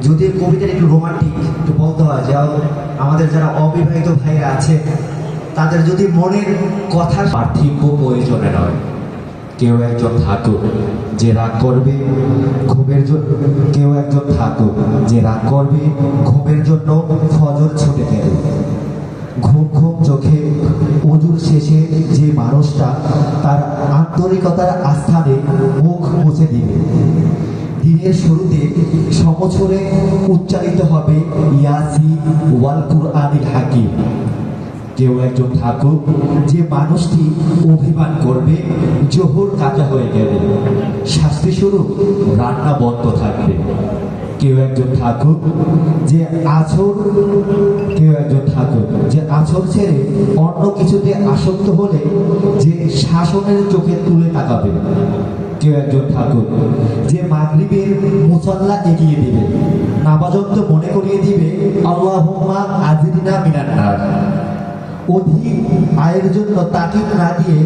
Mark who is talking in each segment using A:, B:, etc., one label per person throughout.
A: যদি কবিতার একটু রোমান্টিক একটু বলতে হয় যে আমাদের যারা অবিবাহিত ভাইরা আছে, তাদের যদি মনের কথা
B: পার্থিব্য প্রয়োজনে নয়। কেউ একজন থাকুক যে রাগ করবে ঘুমের জন্য। কেউ একজন থাকুক যে রাগ করবে ঘুমের জন্য ফজর ছুটে গেল ঘুম ঘুম চোখে অজুর শেষে যে মানুষটা তার আন্তরিকতার আস্থানে মুখ মুছে দিবে। দিনের শুরুতে সমছরে উচ্চারিত হবে ইয়াসি ওয়াল কুরআনিল হাকিম। কেউ একজন ঠাকুর, যে মানুষটি অভিমান করবে, জোহর কাজা হয়ে গেলে। শাস্তি স্বরূপ রান্না বন্ধ থাকবে। কেউ একজন ঠাকুর, যে আছর, কেউ একজন ঠাকুর, যে আছর ছেড়ে অন্য কিছুতে আসক্ত হলে, যে শাসনের চোখে তুলে তাকাবে। কেউ একজন থাকুক যে মাগরিবের মুসল্লা এগিয়ে দিবে। নামাজত্ব মনে করিয়ে দিবে, আল্লাহুম্মা আজিরিনা মিনান্নার অধিক আয়ের জন্য তাকিদ না দিয়ে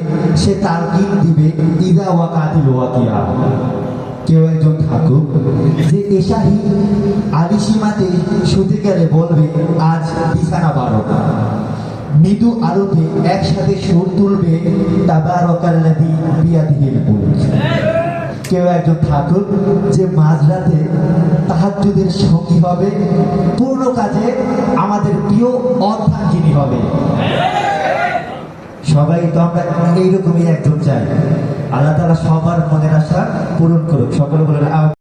B: সে তাকিদ দিবে, ইদা ওয়া কাতিল ওয়াকিয়া কেউ একজন থাকুক যে এশাহি আলিসীমাতে শুতে গেলে বলবে, আজ বিছানা বারো। মৃদু আলোতে একসাথে সুর তুলবে, তাবারকাল্লাযী বিয়াদিহিল মুলক। কেউ একজন থাকুক যে মাঝরাতে তাহাজুদের সঙ্গী হবে, পূর্ণ কাজে আমাদের প্রিয় অর্থাঙ্গিনী হবে। সবাই তো আমরা এইরকমই একজন চাই। আল্লাহ তালা সবার মনের আশা পূরণ করুক। সকলে বলেন আ-